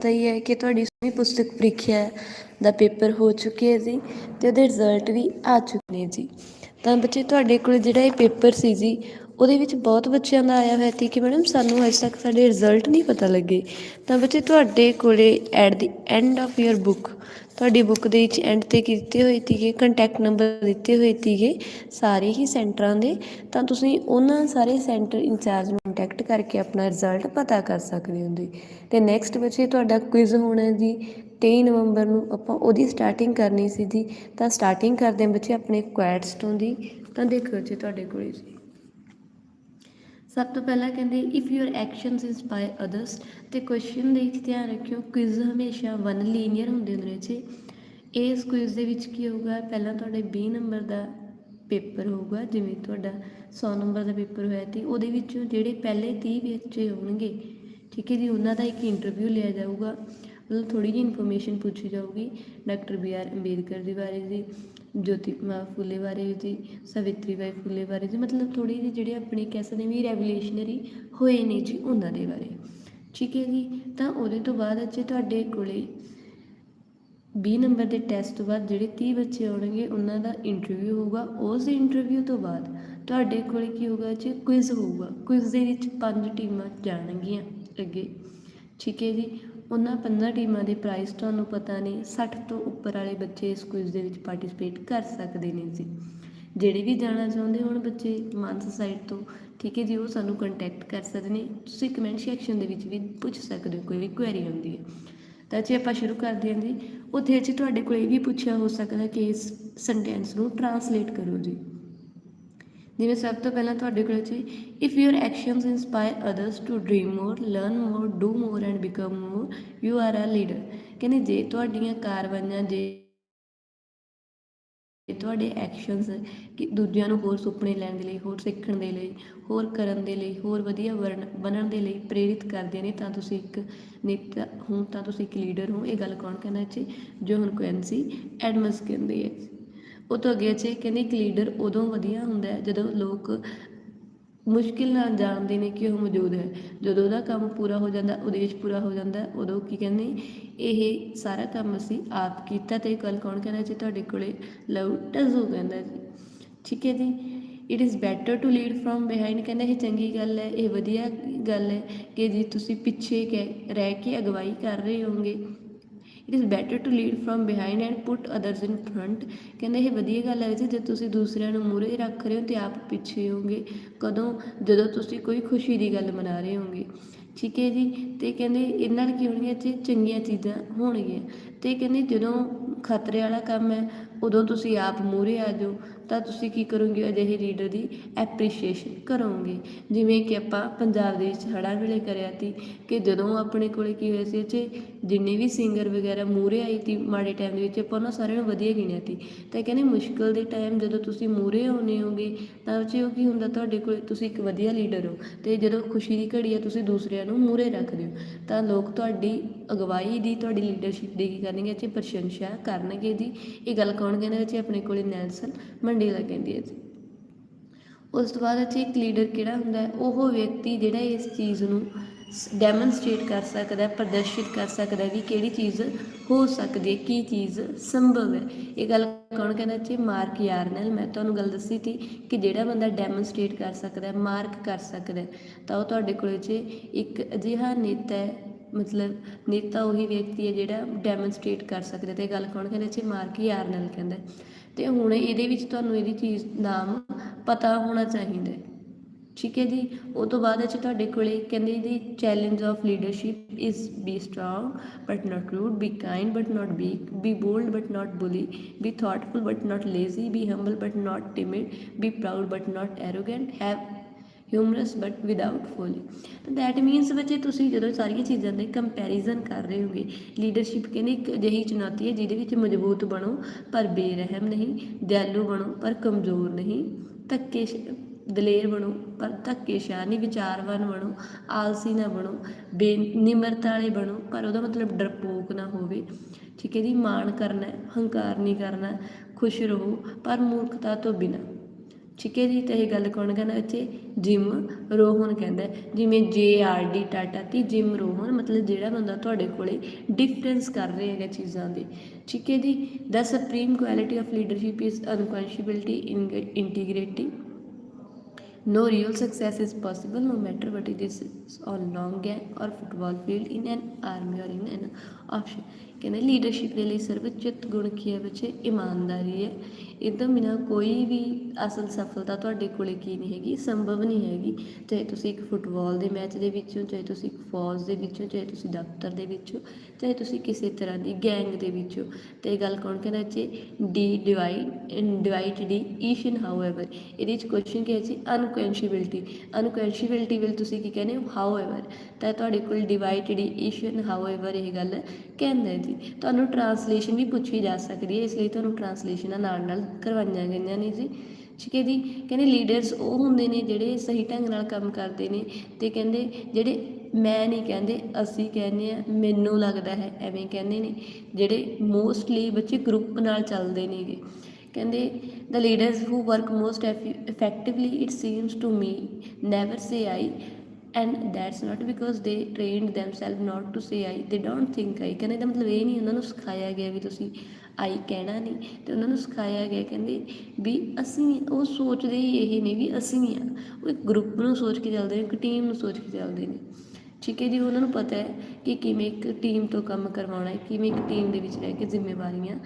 ਪਤਾ ਹੀ ਹੈ ਕਿ ਤੁਹਾਡੀ ਸੋਹਣੀ ਪੁਸਤਕ ਪ੍ਰੀਖਿਆ ਦਾ ਪੇਪਰ ਹੋ ਚੁੱਕਿਆ ਜੀ ਤੇ ਉਹਦੇ ਰਿਜ਼ਲਟ ਵੀ ਆ ਚੁੱਕੇ ਨੇ ਜੀ। ਤਾਂ ਬੱਚੇ, ਤੁਹਾਡੇ ਕੋਲ ਜਿਹੜਾ ਇਹ ਪੇਪਰ ਸੀ ਜੀ ਉਹਦੇ ਵਿੱਚ ਬਹੁਤ ਬੱਚਿਆਂ ਦਾ ਆਇਆ ਹੋਇਆ ਸੀ ਕਿ ਮੈਡਮ ਸਾਨੂੰ ਅਜੇ ਤੱਕ ਸਾਡੇ ਰਿਜ਼ਲਟ ਨਹੀਂ ਪਤਾ ਲੱਗੇ। ਤਾਂ ਬੱਚੇ, ਤੁਹਾਡੇ ਕੋਲੇ at the end of year book ਤੁਹਾਡੀ ਬੁੱਕ ਦੇ ਵਿੱਚ ਐਂਡ ਤੇ ਕੀਤੇ ਹੋਏ ਸੀਗੇ ਕੰਟੈਕਟ ਨੰਬਰ ਦਿੱਤੇ ਹੋਏ ਸੀਗੇ ਸਾਰੇ ਹੀ ਸੈਂਟਰਾਂ ਦੇ। ਤਾਂ ਤੁਸੀਂ ਉਹਨਾਂ ਸਾਰੇ ਸੈਂਟਰ ਇੰਚਾਰਜ ਨੂੰ ਕੰਟੈਕਟ ਕਰਕੇ ਆਪਣਾ ਰਿਜ਼ਲਟ ਪਤਾ ਕਰ ਸਕਦੇ ਹੋ ਜੀ ਤੇ ਨੈਕਸਟ ਬੱਚੇ, ਤੁਹਾਡਾ ਕੁਇਜ਼ ਹੋਣਾ ਜੀ 23 ਨਵੰਬਰ ਨੂੰ ਆਪਾਂ ਉਹਦੀ ਸਟਾਰਟਿੰਗ ਕਰਨੀ ਸੀ ਜੀ। ਤਾਂ ਸਟਾਰਟਿੰਗ ਕਰਦੇ ਹਾਂ ਬੱਚੇ ਆਪਣੇ ਕੁਐਟਸ ਤੋਂ ਦੀ ਤਾਂ ਦੇਖੋ ਜੀ ਤੁਹਾਡੇ ਕੋਲੇ ਜੀ। ਸਭ ਤੋਂ ਪਹਿਲਾਂ ਕਹਿੰਦੇ if your actions inspire others ਤੇ ਕੁਐਸਚਨ ਦੇ ਵਿੱਚ ਧਿਆਨ ਰੱਖਿਓ ਕੁਇਜ਼ ਹਮੇਸ਼ਾ ਵਨ ਲੀਨੀਅਰ ਹੁੰਦੇ ਨੇ ਜੀ ਇਸ ਕੁਇਜ਼ ਦੇ ਵਿੱਚ ਕੀ ਹੋਊਗਾ? ਪਹਿਲਾਂ ਤੁਹਾਡੇ 20 ਨੰਬਰ ਦਾ ਪੇਪਰ ਹੋਊਗਾ, ਜਿਵੇਂ ਤੁਹਾਡਾ 100 ਨੰਬਰ ਦਾ ਪੇਪਰ ਹੋਇਆ ਸੀ, ਉਹਦੇ ਵਿੱਚੋਂ ਜਿਹੜੇ ਪਹਿਲੇ 30 ਬੱਚੇ ਹੋਣਗੇ, ਠੀਕ ਹੈ ਜੀ, ਉਹਨਾਂ ਦਾ ਇੱਕ ਇੰਟਰਵਿਊ ਲਿਆ ਜਾਊਗਾ। ਮਤਲਬ ਥੋੜੀ ਜਿਹੀ ਇਨਫੋਰਮੇਸ਼ਨ ਪੁੱਛੀ ਜਾਊਗੀ ਡਾਕਟਰ ਬੀ ਆਰ ਅੰਬੇਦਕਰ ਦੇ ਬਾਰੇ ਦੀ ਜੋਤੀਬਾ ਫੁਲੇ ਬਾਰੇ ਜੀ ਸਾਵਿਤਰੀ ਬਾਈ ਫੁਲੇ ਬਾਰੇ ਜੀ, ਮਤਲਬ ਥੋੜੀ ਜਿਹੀ ਜਿਹੜੇ ਆਪਣੇ ਕਹਿ ਸਕਦੇ ਵੀ ਰੈਵੋਲੂਸ਼ਨਰੀ ਹੋਏ ਨੇ ਜੀ ਉਹਨਾਂ ਦੇ ਬਾਰੇ। ਠੀਕ ਹੈ ਜੀ, ਤਾਂ ਉਹਦੇ ਤੋਂ ਬਾਅਦ ਅੱਛੇ ਤੁਹਾਡੇ ਕੋਲੇ 20 ਨੰਬਰ ਦੇ ਟੈਸਟ ਤੋਂ ਬਾਅਦ ਜਿਹੜੇ 30 ਬੱਚੇ ਆਉਣਗੇ, ਉਹਨਾਂ ਦਾ ਇੰਟਰਵਿਊ ਹੋਊਗਾ। ਉਸ ਇੰਟਰਵਿਊ ਤੋਂ ਬਾਅਦ ਤੁਹਾਡੇ ਕੋਲ ਕੀ ਹੋਊਗਾ ਜੀ ਕੁਇਜ਼ ਹੋਊਗਾ। ਕੁਇਜ਼ ਦੇ ਵਿੱਚ ਪੰਜ ਟੀਮਾਂ ਜਾਣਗੀਆਂ ਅੱਗੇ। ਠੀਕ ਹੈ ਜੀ ਉਹਨਾਂ ਪੰਨਾਂ ਟੀਮਾਂ ਦੇ ਪ੍ਰਾਈਜ਼ ਤੁਹਾਨੂੰ ਪਤਾ ਨੇ 60 ਤੋਂ ਉੱਪਰ ਵਾਲੇ ਬੱਚੇ ਇਸ ਕੁਇਜ਼ ਦੇ ਵਿੱਚ ਪਾਰਟਿਸਿਪੇਟ ਕਰ ਸਕਦੇ ਨੇ ਜੀ। ਜਿਹੜੇ ਵੀ ਜਾਣਾ ਚਾਹੁੰਦੇ ਹੋਣ ਬੱਚੇ, ਮਾਨਸਾ ਸਾਈਡ ਤੋਂ, ਠੀਕ ਹੈ ਜੀ, ਉਹ ਸਾਨੂੰ ਕੰਟੈਕਟ ਕਰ ਸਕਦੇ ਨੇ। ਤੁਸੀਂ ਕਮੈਂਟ ਸੈਕਸ਼ਨ ਦੇ ਵਿੱਚ ਵੀ ਪੁੱਛ ਸਕਦੇ ਹੋ, ਕੋਈ ਵੀ ਕੁਐਰੀ ਹੁੰਦੀ ਹੈ। ਤਾਂ ਜੇ, ਆਪਾਂ ਸ਼ੁਰੂ ਕਰਦੇ ਹਾਂ ਜੀ। ਉੱਥੇ ਜੀ ਤੁਹਾਡੇ ਕੋਲ ਇਹ ਵੀ ਪੁੱਛਿਆ ਹੋ ਸਕਦਾ ਕਿ ਇਸ ਸੈਂਟੈਂਸ ਨੂੰ ਟਰਾਂਸਲੇਟ ਕਰੋ ਜੀ। ਜਿਵੇਂ ਸਭ ਤੋਂ ਪਹਿਲਾਂ ਤੁਹਾਡੇ ਕੋਲ ਜੀ if your actions inspire others to dream more learn more do more and become more you are a leader ਕਹਿੰਦੇ ਜੇ ਤੁਹਾਡੀਆਂ ਕਾਰਵਾਈਆਂ, ਜੇ ਤੁਹਾਡੇ ਐਕਸ਼ਨਸ ਕਿ ਦੂਜਿਆਂ ਨੂੰ ਹੋਰ ਸੁਪਨੇ ਲੈਣ ਦੇ ਲਈ, ਹੋਰ ਸਿੱਖਣ ਦੇ ਲਈ, ਹੋਰ ਕਰਨ ਦੇ ਲਈ, ਹੋਰ ਵਧੀਆ ਬਣ- ਬਣਨ ਦੇ ਲਈ ਪ੍ਰੇਰਿਤ ਕਰਦੇ ਨੇ, ਤਾਂ ਤੁਸੀਂ ਇੱਕ ਨੇਤਾ ਹੋ, ਤਾਂ ਤੁਸੀਂ ਇੱਕ ਲੀਡਰ ਹੋ। ਇਹ ਗੱਲ ਕੌਣ ਕਹਿੰਦਾ ਜੀ? ਜੋਹਨ ਕੁਇਨਸੀ ਐਡਮਸ ਕਹਿੰਦੇ ਹੈ। ਉਹ ਤੋਂ ਅੱਗੇ ਚ ਕਹਿੰਦੇ ਇੱਕ ਲੀਡਰ ਉਦੋਂ ਵਧੀਆ ਹੁੰਦਾ ਹੈ ਜਦੋਂ ਲੋਕ ਮੁਸ਼ਕਿਲ ਨਾਲ ਜਾਣਦੇ ਨੇ ਕਿ ਉਹ ਮੌਜੂਦ ਹੈ। ਜਦੋਂ ਉਹਦਾ ਕੰਮ ਪੂਰਾ ਹੋ ਜਾਂਦਾ ਉਦੇਸ਼ ਪੂਰਾ ਹੋ ਜਾਂਦਾ, ਉਦੋਂ ਕੀ ਕਹਿੰਦੇ, ਇਹ ਸਾਰਾ ਕੰਮ ਅਸੀਂ ਆਪ ਕੀਤਾ ਤੇ ਇਹ ਗੱਲ ਕੌਣ ਕਹਿੰਦਾ ਜੀ, ਤੁਹਾਡੇ ਕੋਲੇ ਲਵ ਟਜ਼ੂ ਕਹਿੰਦਾ ਜੀ। ਠੀਕ ਹੈ ਜੀ। It is better to lead from behind ਕਹਿੰਦਾ ਇਹ ਚੰਗੀ ਗੱਲ ਹੈ, ਇਹ ਵਧੀਆ ਗੱਲ ਹੈ ਕਿ ਜੀ ਤੁਸੀਂ ਪਿੱਛੇ ਕਹਿ, ਰਹਿ ਕੇ ਅਗਵਾਈ ਕਰ ਰਹੇ ਹੋਗੇ it is better to lead from behind and put others in front ਕਹਿੰਦੇ ਇਹ ਵਧੀਆ ਗੱਲ ਹੈ ਜੀ, ਜੇ ਤੁਸੀਂ ਦੂਸਰਿਆਂ ਨੂੰ ਮੂਹਰੇ ਰੱਖ ਰਹੇ ਹੋ ਤੇ ਆਪ ਪਿੱਛੇ ਹੋਗੇ ਕਦੋਂ? ਜਦੋਂ ਤੁਸੀਂ ਕੋਈ ਖੁਸ਼ੀ ਦੀ ਗੱਲ ਮਨਾ ਰਹੇ ਹੋਗੇ ਠੀਕ ਹੈ ਜੀ? ਤੇ ਕਹਿੰਦੇ ਇਹਨਾਂ ਨਾਲ ਕੀ ਹੋਣਗੀਆਂ ਜੀ ਚੰਗੀਆਂ ਚੀਜ਼ਾਂ ਹੋਣਗੀਆਂ। ਤੇ ਕਹਿੰਦੇ ਜਦੋਂ ਖਤਰੇ ਵਾਲਾ ਕੰਮ ਹੈ, ਉਦੋਂ ਤੁਸੀਂ ਆਪ ਮੂਹਰੇ ਆ ਜਾਓ। ਤਾਂ ਤੁਸੀਂ ਕੀ ਕਰੋਗੇ ਅਜਿਹੇ ਲੀਡਰ ਦੀ ਐਪਰੀਸ਼ੀਏਸ਼ਨ ਕਰੋਗੇ। ਜਿਵੇਂ ਕਿ ਆਪਾਂ ਪੰਜਾਬ ਦੇ ਵਿੱਚ ਹੜ੍ਹਾਂ ਵੇਲੇ ਕਰਿਆ ਸੀ ਕਿ ਜਦੋਂ ਆਪਣੇ ਕੋਲੇ ਕੀ ਹੋਇਆ ਸੀ ਚ ਜਿੰਨੇ ਵੀ ਸਿੰਗਰ ਵਗੈਰਾ ਮੂਹਰੇ ਆਈ ਸੀ, ਮਾੜੇ ਟਾਈਮ ਦੇ ਵਿੱਚ ਆਪਾਂ ਉਹਨਾਂ ਸਾਰਿਆਂ ਨੂੰ ਵਧੀਆ ਗਿਣਿਆ ਸੀ। ਤਾਂ ਕਹਿੰਦੇ ਮੁਸ਼ਕਲ ਦੇ ਟਾਈਮ ਜਦੋਂ ਤੁਸੀਂ ਮੂਹਰੇ ਆਉਨੇ ਹੋਗੇ, ਤਾਂ ਉਹ 'ਚ ਉਹ ਕੀ ਹੁੰਦਾ, ਤੁਹਾਡੇ ਕੋਲ ਤੁਸੀਂ ਇੱਕ ਵਧੀਆ ਲੀਡਰ ਹੋ ਤੇ ਜਦੋਂ ਖੁਸ਼ੀ ਦੀ ਘੜੀ ਆ, ਤੁਸੀਂ ਦੂਸਰਿਆਂ ਨੂੰ ਮੂਹਰੇ ਰੱਖਦੇ ਹੋ ਤਾਂ ਲੋਕ ਤੁਹਾਡੀ ਅਗਵਾਈ ਦੀ, ਤੁਹਾਡੀ ਲੀਡਰਸ਼ਿਪ ਦੀ ਕੀ ਕਰਨਗੇ ਜੀ ਪ੍ਰਸ਼ੰਸਾ ਕਰਨਗੇ ਜੀ। ਇਹ ਗੱਲ ਕੌਣ ਕਹਿੰਦਾ ਜੀ ਆਪਣੇ ਕੋਲੇ ਨੈਲਸਨ ਮੰਡੇਲਾ ਕਹਿੰਦੀ ਹੈ ਜੀ। ਉਸ ਤੋਂ ਬਾਅਦ ਜੀ ਇੱਕ ਲੀਡਰ ਕਿਹੜਾ ਹੁੰਦਾ ਹੈ? ਉਹ ਵਿਅਕਤੀ ਜਿਹੜਾ ਇਸ ਚੀਜ਼ ਨੂੰ ਡੈਮੋਨਸਟ੍ਰੇਟ ਕਰ ਸਕਦਾ ਹੈ, ਪ੍ਰਦਰਸ਼ਿਤ ਕਰ ਸਕਦਾ ਹੈ ਵੀ ਕਿਹੜੀ ਚੀਜ਼ ਹੋ ਸਕਦੀ ਹੈ, ਕੀ ਚੀਜ਼ ਸੰਭਵ ਹੈ। ਇਹ ਗੱਲ ਕੌਣ ਕਹਿੰਦਾ ਜੀ? Mark Yarnell. ਮੈਂ ਤੁਹਾਨੂੰ ਗੱਲ ਦੱਸੀ ਸੀ ਕਿ ਜਿਹੜਾ ਬੰਦਾ ਡੈਮੋਨਸਟ੍ਰੇਟ ਕਰ ਸਕਦਾ ਹੈ ਮਾਰਕ ਕਰ ਸਕਦਾ ਹੈ, ਤਾਂ ਉਹ ਤੁਹਾਡੇ ਕੋਲ ਜੇ ਇੱਕ ਅਜਿਹਾ ਨੇਤਾ ਹੈ ਮਤਲਬ ਨੇਤਾ ਉਹੀ ਵਿਅਕਤੀ ਹੈ ਜਿਹੜਾ ਡੈਮੋਨਸਟ੍ਰੇਟ ਕਰ ਸਕਦਾ ਤੇ ਇਹ ਗੱਲ ਕੌਣ ਕਹਿੰਦਾ ਜੀ ਮਾਰਕ ਯਾਰਨਲ ਕਹਿੰਦਾ ਤੇ ਹੁਣ ਇਹਦੇ ਵਿੱਚ ਤੁਹਾਨੂੰ ਇਹਦੀ ਚੀਜ਼ ਨਾਮ ਪਤਾ ਹੋਣਾ ਚਾਹੀਦਾ ਠੀਕ ਹੈ ਜੀ? ਉਹ ਤੋਂ ਬਾਅਦ ਅੱਛਾ ਤੁਹਾਡੇ ਕੋਲੇ ਕਹਿੰਦੇ the challenge of leadership is be strong but not rude be kind but not weak be bold but not bully be thoughtful but not lazy be humble but not timid be proud but not arrogant have humour but without folly ਤਾਂ that means ਬੱਚੇ ਤੁਸੀਂ ਜਦੋਂ ਸਾਰੀਆਂ ਚੀਜ਼ਾਂ ਦੇ comparison ਕਰ ਰਹੇ ਹੋਗੇ ਲੀਡਰਸ਼ਿਪ ਕਹਿੰਦੇ ਇੱਕ ਅਜਿਹੀ ਚੁਣੌਤੀ ਹੈ ਜਿਹਦੇ ਵਿੱਚ ਮਜ਼ਬੂਤ ਬਣੋ ਪਰ ਬੇਰਹਿਮ ਨਹੀਂ, ਦਿਆਲੂ ਬਣੋ ਪਰ ਕਮਜ਼ੋਰ ਨਹੀਂ, ਧੱਕੇ ਦਲੇਰ ਬਣੋ ਪਰ ਧੱਕੇਸ਼ਾਹ ਨਹੀਂ, ਵਿਚਾਰਵਾਨ ਬਣੋ, ਆਲਸੀ ਨਾ ਬਣੋ ਬੇ ਨਿਮਰਤਾ ਵਾਲੇ ਬਣੋ, ਪਰ ਉਹਦਾ ਮਤਲਬ ਡਰਪੋਕ ਨਾ ਹੋਵੇ। ਠੀਕ ਹੈ ਜੀ, ਮਾਣ ਕਰਨਾ ਹੰਕਾਰ ਨਹੀਂ ਕਰਨਾ, ਖੁਸ਼ ਰਹੋ ਪਰ ਮੂਰਖਤਾ ਤੋਂ ਬਿਨਾਂ। ਠੀਕ ਹੈ ਜੀ ਤਾਂ ਇਹ ਗੱਲ ਕੌਣ ਕਹਿੰਦਾ ਬੱਚੇ ਜਿਮ ਰੋਹਨ ਕਹਿੰਦਾ ਜਿਵੇਂ ਜੇ ਆਰ ਡੀ ਟਾਟਾ ਤੇ ਜਿਮ ਰੋਹਨ, ਮਤਲਬ ਜਿਹੜਾ ਬੰਦਾ ਤੁਹਾਡੇ ਕੋਲੇ ਡਿਫਰੈਂਸ ਕਰ ਰਿਹਾ ਹੈਗਾ ਚੀਜ਼ਾਂ ਦੇ। ਠੀਕ ਹੈ ਜੀ the supreme quality of leadership is unquestionably integrity No real success is possible no matter what it is on long gap or football field in an army or in an option. ਕਹਿੰਦੇ leadership ਦੇ ਲਈ ਸਰਵਉੱਚ ਗੁਣ ਕੀ ਹੈ ਬੱਚੇ? ਇਮਾਨਦਾਰੀ ਹੈ। ਇਹ ਤੋਂ ਬਿਨਾਂ ਕੋਈ ਵੀ ਅਸਲ ਸਫਲਤਾ ਤੁਹਾਡੇ ਕੋਲੇ ਕੀ ਨਹੀਂ ਹੈਗੀ, ਸੰਭਵ ਨਹੀਂ ਹੈਗੀ। ਚਾਹੇ ਤੁਸੀਂ ਇੱਕ ਫੁੱਟਬਾਲ ਦੇ ਮੈਚ ਦੇ ਵਿੱਚੋਂ ਚਾਹੇ ਤੁਸੀਂ ਇੱਕ ਫੌਜ ਦੇ ਵਿੱਚੋਂ ਚਾਹੇ ਤੁਸੀਂ ਦਫ਼ਤਰ ਦੇ ਵਿੱਚੋਂ ਚਾਹੇ ਤੁਸੀਂ ਕਿਸੇ ਤਰ੍ਹਾਂ ਦੀ ਗੈਂਗ ਦੇ ਵਿੱਚੋਂ ਤੇ ਇਹ ਗੱਲ ਕੌਣ ਕਹਿੰਦਾ ਜੀ? ਡੀ ਡਿਵਾਈਡ ਡਿਵਾਈਡ ਡੀ ਈਸ਼ਨ ਹਾਊਐਵਰ ਇਹਦੇ ਵਿੱਚ ਕੁਐਸਚਨ ਕੀ ਹੈ ਜੀ? ਅਨ ਅਨਕੁਐਂਸ਼ੀਬਿਲਟੀ ਅਨਕੁਐਂਸ਼ੀਬਿਲਟੀ ਵਿਲ ਤੁਸੀਂ ਕੀ ਕਹਿੰਦੇ ਹੋ? ਹਾਊਐਵਰ ਤਾਂ ਤੁਹਾਡੇ ਕੋਲ ਡਿਵਾਈਡ ਡੀ ਈਸ਼ਨ ਹਾਊਐਵਰ ਇਹ ਗੱਲ ਕਹਿੰਦਾ ਜੀ। ਤੁਹਾਨੂੰ ਟਰਾਂਸਲੇਸ਼ਨ ਵੀ ਪੁੱਛੀ ਜਾ ਸਕਦੀ ਹੈ, ਇਸ ਲਈ ਤੁਹਾਨੂੰ ਟਰਾਂਸਲੇਸ਼ਨਾਂ ਨਾਲ ਨਾਲ ਕਰਵਾਈਆਂ ਗਈਆਂ ਨੇ ਜੀ। ਠੀਕ ਹੈ ਜੀ? ਕਹਿੰਦੇ ਲੀਡਰਸ ਉਹ ਹੁੰਦੇ ਨੇ ਜਿਹੜੇ ਸਹੀ ਢੰਗ ਨਾਲ ਕੰਮ ਕਰਦੇ ਨੇ ਤੇ ਕਹਿੰਦੇ ਜਿਹੜੇ ਮੈਂ ਨਹੀਂ ਕਹਿੰਦੇ, ਅਸੀਂ ਕਹਿੰਦੇ ਆ ਮੈਨੂੰ ਲੱਗਦਾ ਹੈ, ਐਵੇਂ ਕਹਿੰਦੇ ਨੇ, ਜਿਹੜੇ ਮੋਸਟਲੀ ਬੱਚੇ ਗਰੁੱਪ ਨਾਲ ਚੱਲਦੇ ਨੇਗੇ। ਕਹਿੰਦੇ the leaders who work most effectively it seems to me never say I and that's not because they trained themselves not to say I they don't think ਆਈ ਕਹਿੰਦੇ ਦਾ ਮਤਲਬ ਇਹ ਨਹੀਂ, ਉਹਨਾਂ ਨੂੰ ਸਿਖਾਇਆ ਗਿਆ ਵੀ ਤੁਸੀਂ ਆਈ ਕਹਿਣਾ ਨਹੀਂ। ਤੇ ਉਹਨਾਂ ਨੂੰ ਸਿਖਾਇਆ ਗਿਆ, ਕਹਿੰਦੇ ਵੀ ਅਸੀਂ, ਉਹ ਸੋਚਦੇ ਹੀ ਇਹ ਨੇ ਵੀ ਅਸੀਂ ਆ। ਉਹ ਇੱਕ ਗਰੁੱਪ ਨੂੰ ਸੋਚ ਕੇ ਚੱਲਦੇ ਨੇ, ਇੱਕ ਟੀਮ ਨੂੰ ਸੋਚ ਕੇ ਚੱਲਦੇ ਨੇ। ਠੀਕ ਹੈ ਜੀ, ਉਹਨਾਂ ਨੂੰ ਪਤਾ ਹੈ ਕਿ ਕਿਵੇਂ ਇੱਕ ਟੀਮ ਤੋਂ ਕੰਮ ਕਰਵਾਉਣਾ ਹੈ, ਕਿਵੇਂ ਇੱਕ ਟੀਮ ਦੇ ਵਿੱਚ ਰਹਿ ਕੇ ਜ਼ਿੰਮੇਵਾਰੀਆਂ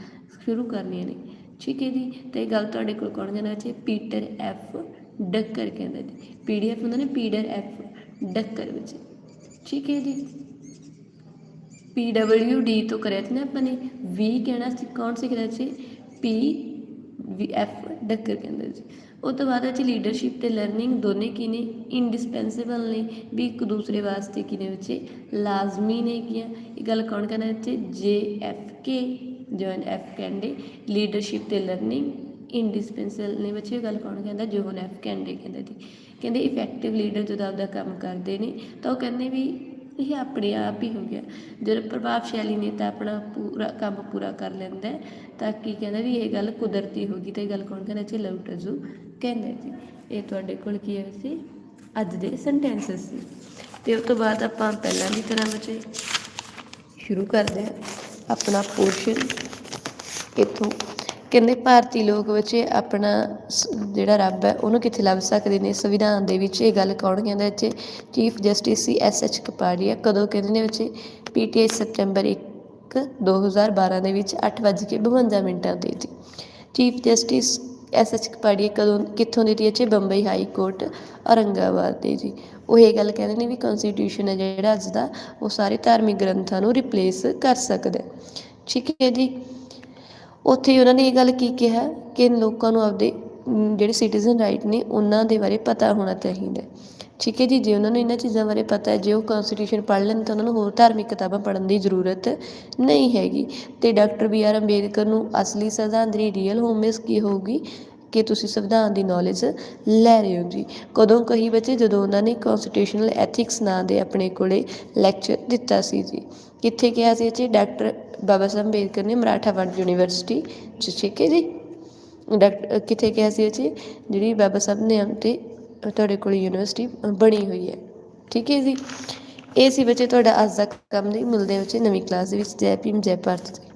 ਸ਼ੁਰੂ ਕਰਨੀਆਂ ਨੇ। ਠੀਕ ਹੈ ਜੀ ਤੇ ਇਹ ਗੱਲ ਤੁਹਾਡੇ ਕੋਲ ਕੌਣ ਜਾਣਾ ਚਾਹੀਏ ਪੀਟਰ ਐਫ ਡੱਕਰ ਕਹਿੰਦਾ ਜੀ ਪੀਡੀਐਫ ਹੁੰਦਾ ਨਾ ਪੀਟਰ ਐਫ ਡੱਕਰ ਵਿੱਚ ਠੀਕ ਹੈ ਜੀ। ਪੀ ਡਬਲਯੂ ਡੀ ਤੋਂ ਕਰਿਆ ਸੀ ਨਾ ਆਪਾਂ ਨੇ। ਵੀ ਕਹਿਣਾ ਸੀ। ਕੌਣ ਸੀ ਕਰਿਆ ਸੀ ਪੀ ਵੀ ਐਫ ਡੱਕਰ ਕਹਿੰਦੇ ਜੀ ਉਹ ਤੋਂ ਬਾਅਦ ਹੈ ਲੀਡਰਸ਼ਿਪ ਤੇ ਲਰਨਿੰਗ ਦੋਨੇ ਕੀ ਨੇ? ਇੰਡਿਸਪੈਂਸੇਬਲ ਨੇ। ਵੀ ਇੱਕ ਦੂਸਰੇ ਵਾਸਤੇ ਕੀ ਨੇ ਬੱਚੇ? ਲਾਜ਼ਮੀ ਨੇ ਕੀਆਂ। ਇਹ ਗੱਲ ਕੌਣ ਕਹਿੰਦਾ ਬੱਚੇ? J F K John F ਕਹਿੰਦੇ ਲੀਡਰਸ਼ਿਪ ਤੇ ਲਰਨਿੰਗ ਇੰਡਿਸਪੈਂਸਲ ਨੇ ਬੱਚੇ ਗੱਲ ਕੌਣ ਕਹਿੰਦਾ? ਜੋਨ ਐਫ ਕਹਿੰਦੇ ਜੀ। ਕਹਿੰਦੇ ਇਫੈਕਟਿਵ ਲੀਡਰ ਜਦੋਂ ਆਪਦਾ ਕੰਮ ਕਰਦੇ ਨੇ, ਤਾਂ ਉਹ ਕਹਿੰਦੇ ਵੀ ਇਹ ਆਪਣੇ ਆਪ ਹੀ ਹੋ ਗਿਆ। ਜਦੋਂ ਪ੍ਰਭਾਵਸ਼ਾਲੀ ਨੇਤਾ ਆਪਣਾ ਪੂਰਾ ਕੰਮ ਪੂਰਾ ਕਰ ਲੈਂਦਾ ਤਾਂ ਕੀ ਕਹਿੰਦਾ ਵੀ ਇਹ ਗੱਲ ਕੁਦਰਤੀ ਹੋ ਗਈ, ਤੇ ਇਹ ਗੱਲ ਕੌਣ ਕਹਿੰਦਾ? ਜੀ ਲਊਟਜ਼ੂ ਕਹਿੰਦਾ ਜੀ। ਇਹ ਤੁਹਾਡੇ ਕੋਲ ਕੀ ਹੈ ਸੀ? ਅੱਜ ਦੇ ਸੈਂਟੈਂਸਸ ਸੀ। ਤੇ ਉਸ ਤੋਂ ਬਾਅਦ ਆਪਾਂ ਪਹਿਲਾਂ ਦੀ ਤਰ੍ਹਾਂ ਬੱਚੇ ਸ਼ੁਰੂ ਕਰਦੇ ਹਾਂ। ਆਪਣਾ ਪੋਰਸ਼ਨ ਕਿੱਥੋਂ? ਕਹਿੰਦੇ ਭਾਰਤੀ ਲੋਕ ਬੱਚੇ ਆਪਣਾ ਸ- ਜਿਹੜਾ ਰੱਬ ਹੈ, ਉਹਨੂੰ ਕਿੱਥੇ ਲੱਭ ਸਕਦੇ ਨੇ? ਸੰਵਿਧਾਨ ਦੇ ਵਿੱਚ ਇਹ ਗੱਲ ਕੌਣ ਕਹਿੰਦਾ ਇੱਥੇ? ਚੀਫ ਜਸਟਿਸ ਸੀ ਐਸ ਐਚ ਕਪਾੜੀਆ। ਕਦੋਂ ਕਹਿੰਦੇ ਨੇ ਬੱਚੇ? ਪੀਟੀਆਈ ਸੈਪਟੈਂਬਰ 1 2012 ਦੇ ਵਿੱਚ 8:52 ਮਿੰਟਾਂ ਤੇ ਜੀ। Chief justice S H Kapadia ਕਦੋਂ, ਕਿੱਥੋਂ ਦੀ ਤੀ ਬੱਚੇ ਬੰਬਈ ਹਾਈ ਕੋਰਟ, ਔਰੰਗਾਬਾਦ ਦੇ ਜੀ। ਉਹ ਇਹ ਗੱਲ ਕਹਿੰਦੇ ਨੇ ਵੀ ਕਨਸਟੀਟਿਊਸ਼ਨ ਹੈ ਜਿਹੜਾ ਅੱਜ ਦਾ, ਉਹ ਸਾਰੇ ਧਾਰਮਿਕ ਗ੍ਰੰਥਾਂ ਨੂੰ ਰਿਪਲੇਸ ਕਰ ਸਕਦਾ ਠੀਕ ਹੈ ਜੀ। ਉੱਥੇ ਹੀ ਉਹਨਾਂ ਨੇ ਇਹ ਗੱਲ ਕੀ ਕਿਹਾ ਕਿ ਲੋਕਾਂ ਨੂੰ ਆਪਦੇ ਜਿਹੜੇ ਸਿਟੀਜ਼ਨ ਰਾਈਟ ਨੇ, ਉਹਨਾਂ ਦੇ ਬਾਰੇ ਪਤਾ ਹੋਣਾ ਚਾਹੀਦਾ ਠੀਕ ਹੈ ਜੀ, ਜੇ ਉਹਨਾਂ ਨੂੰ ਇਹਨਾਂ ਚੀਜ਼ਾਂ ਬਾਰੇ ਪਤਾ ਹੈ, ਜੇ ਉਹ ਕਨਸਟੀਟਿਊਸ਼ਨ ਪੜ੍ਹ ਲੈਣ ਤਾਂ ਉਹਨਾਂ ਨੂੰ ਹੋਰ ਧਾਰਮਿਕ ਕਿਤਾਬਾਂ ਪੜ੍ਹਨ ਦੀ ਜ਼ਰੂਰਤ ਨਹੀਂ ਹੈਗੀ। ਤੇ ਡਾਕਟਰ ਬੀ ਆਰ ਅੰਬੇਦਕਰ ਨੂੰ ਅਸਲੀ ਸੰਵਿਧਾਨ ਦੀ ਰੀਅਲ ਹੋਮਨੈਸ ਕੀ ਹੋਊਗੀ? ਕਿ ਤੁਸੀਂ ਸੰਵਿਧਾਨ ਦੀ ਨੌਲੇਜ ਲੈ ਰਹੇ ਹੋ ਜੀ। ਕਦੋਂ ਕਹੀ ਬੱਚੇ? ਜਦੋਂ ਉਹਨਾਂ ਨੇ ਕਨਸਟੀਟਿਊਸ਼ਨਲ ਐਥਿਕਸ ਨਾਂ ਦੇ ਆਪਣੇ ਕੋਲੇ ਲੈਕਚਰ ਦਿੱਤਾ ਸੀ ਜੀ। ਕਿੱਥੇ ਕਿਹਾ ਸੀ ਜੀ ਡਾਕਟਰ ਬਾਬਾ ਸਾਹਿਬ ਅੰਬੇਦਕਰ ਨੇ ਮਰਾਠਾਵਾੜਾ ਯੂਨੀਵਰਸਿਟੀ ਚ, ਠੀਕ ਹੈ ਜੀ? ਡਾਕਟਰ ਕਿੱਥੇ ਕਿਹਾ ਸੀ ਜੀ ਜਿਹੜੀ ਬਾਬਾ ਸਾਹਿਬ ਨੇ ਤੇ ਤੁਹਾਡੇ ਕੋਲ ਯੂਨੀਵਰਸਿਟੀ ਬਣੀ ਹੋਈ ਹੈ। ਠੀਕ ਹੈ ਜੀ? ਇਹ ਸੀ ਬੱਚੇ ਤੁਹਾਡਾ ਅੱਜ ਦਾ ਕੰਮ ਨਹੀਂ ਮਿਲਦੇ ਬੱਚੇ ਨਵੀਂ ਕਲਾਸ ਦੇ ਵਿੱਚ। ਜੈ ਭੀਮ, ਜੈ ਭਾਰਤ ਜੀ।